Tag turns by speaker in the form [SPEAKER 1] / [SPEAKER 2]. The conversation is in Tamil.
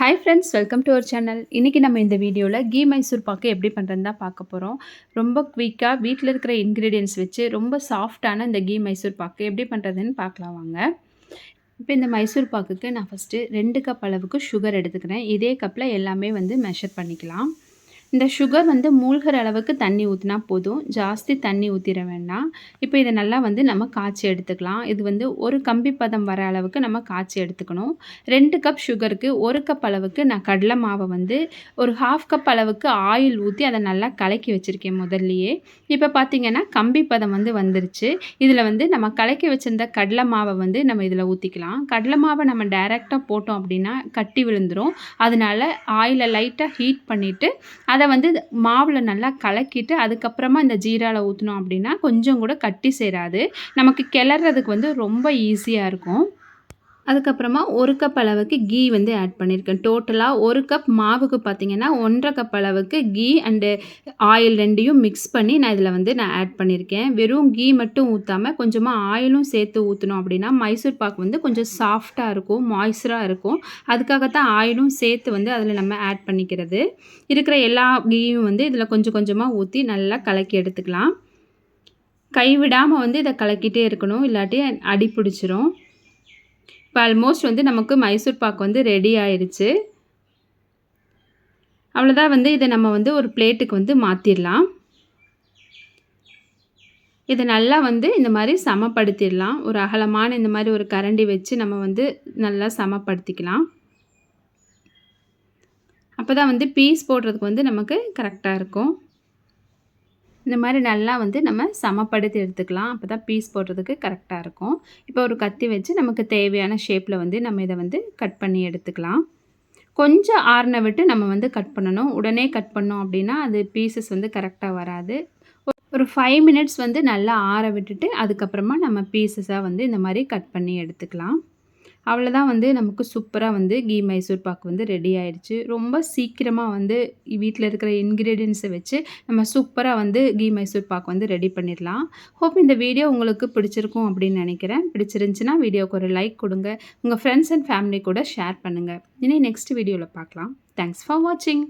[SPEAKER 1] Hi friends welcome to our channel இன்றைக்கி நம்ம இந்த வீடியோவில் கீ மைசூர் பாக்கு எப்படி பண்ணுறதுன்னு தான் பார்க்க போகிறோம் ரொம்ப குயிக்காக வீட்டில் இருக்கிற இன்க்ரீடியன்ஸ் வச்சு ரொம்ப சாஃப்டான இந்த கீ மைசூர் பாக்கு எப்படி பண்ணுறதுன்னு பார்க்கலாம் வாங்க. இப்போ இந்த மைசூர் பாக்குக்கு நான் ஃபஸ்ட்டு ரெண்டு கப் அளவுக்கு சுகர் எடுத்துக்கிறேன். இதே கப்பில் எல்லாமே வந்து மெஷர் பண்ணிக்கலாம். இந்த சுகர் வந்து மூழ்கிற அளவுக்கு தண்ணி ஊற்றினா போதும். ஜாஸ்தி தண்ணி ஊற்றிட வேண்டாம். இப்போ இதை நல்லா வந்து நம்ம காய்ச்சி எடுத்துக்கலாம். இது வந்து ஒரு கம்பி பதம் வர அளவுக்கு நம்ம காய்ச்சி எடுத்துக்கணும். ரெண்டு கப் சுகருக்கு ஒரு கப் அளவுக்கு நான் கடலை மாவை வந்து ஒரு ஹாஃப் கப் அளவுக்கு ஆயில் ஊற்றி அதை நல்லா கலக்கி வச்சுருக்கேன் முதல்லையே. இப்போ பார்த்திங்கன்னா கம்பி பதம் வந்து வந்துருச்சு. இதில் வந்து நம்ம கலக்கி வச்சுருந்த கடலை மாவை வந்து நம்ம இதில் ஊற்றிக்கலாம் கடலை மாவை நம்ம டைரெக்டாக போட்டோம் அப்படின்னா கட்டி விழுந்துடும் அதனால ஆயிலை லைட்டாக ஹீட் பண்ணிவிட்டு அதை வந்து மாவில் நல்லா கலக்கிட்டு அதுக்கப்புறமா இந்த ஜீராவில் ஊற்றினோம் அப்படின்னா கொஞ்சம் கூட கட்டி சேராது. நமக்கு கிளறதுக்கு வந்து ரொம்ப ஈஸியாக இருக்கும். அதுக்கப்புறமா ஒரு கப் அளவுக்கு கீ வந்து ஆட் பண்ணியிருக்கேன் டோட்டலாக ஒரு கப் மாவுக்கு பார்த்திங்கன்னா ஒன்றரை கப் அளவுக்கு கீ அண்டு ஆயில் ரெண்டையும் மிக்ஸ் பண்ணி நான் இதில் வந்து நான் ஆட் பண்ணியிருக்கேன் வெறும் கீ மட்டும் ஊற்றாமல் கொஞ்சமாக ஆயிலும் சேர்த்து ஊற்றணும் அப்படின்னா மைசூர் பாக் வந்து கொஞ்சம் சாஃப்டாக இருக்கும் மாய்ஸ்சராக இருக்கும். அதுக்காகத்தான் ஆயிலும் சேர்த்து வந்து அதில் நம்ம ஆட் பண்ணிக்கிறது. இருக்கிற எல்லா கீயும் வந்து இதில் கொஞ்சம் கொஞ்சமாக ஊற்றி நல்லா கலக்கி எடுத்துக்கலாம். கைவிடாமல் வந்து இதை கலக்கிட்டே இருக்கணும் இல்லாட்டி அடி பிடிச்சிரும் இப்போ ஆல்மோஸ்ட் வந்து நமக்கு மைசூர் பாக் வந்து ரெடி ஆயிடுச்சு அவ்வளோதான் வந்து இதை நம்ம வந்து ஒரு பிளேட்டுக்கு வந்து மாற்றிடலாம் இதை நல்லா வந்து இந்த மாதிரி சமப்படுத்திடலாம் ஒரு அகலமான இந்த மாதிரி ஒரு கரண்டி வச்சு நம்ம வந்து நல்லா சமப்படுத்திக்கலாம். அப்போ தான் வந்து பீஸ் போடுறதுக்கு வந்து நமக்கு கரெக்டாக இருக்கும். இந்த மாதிரி நல்லா வந்து நம்ம சமப்படுத்தி எடுத்துக்கலாம். அப்போ தான் பீஸ் போடுறதுக்கு கரெக்டாக இருக்கும். இப்போ ஒரு கத்தி வச்சு நமக்கு தேவையான ஷேப்பில் வந்து நம்ம இதை வந்து கட் பண்ணி எடுத்துக்கலாம். கொஞ்சம் ஆறின விட்டு நம்ம வந்து கட் பண்ணணும். உடனே கட் பண்ணோம் அப்படின்னா அது பீசஸ் வந்து கரெக்டாக வராது. ஒரு ஃபைவ் மினிட்ஸ் வந்து நல்லா ஆற விட்டுட்டு அதுக்கப்புறமா நம்ம பீசஸாக வந்து இந்த மாதிரி கட் பண்ணி எடுத்துக்கலாம். அவ்வளோதான் வந்து நமக்கு சூப்பராக வந்து கீ மைசூர் பாக்கு வந்து ரெடி ஆகிடுச்சு ரொம்ப சீக்கிரமாக வந்து வீட்டில் இருக்கிற இன்க்ரீடியன்ஸை வச்சு நம்ம சூப்பராக வந்து கீ மைசூர் பாக்கு வந்து ரெடி பண்ணிடலாம். ஹோப் இந்த வீடியோ உங்களுக்கு பிடிச்சிருக்கும் அப்படின்னு நினைக்கிறேன். பிடிச்சிருந்துச்சின்னா வீடியோக்கு ஒரு லைக் கொடுங்க. உங்கள் ஃப்ரெண்ட்ஸ் அண்ட் ஃபேமிலி கூட ஷேர் பண்ணுங்கள் இனி நெக்ஸ்ட் வீடியோவில் பார்க்கலாம். தேங்க்ஸ் ஃபார் வாட்சிங்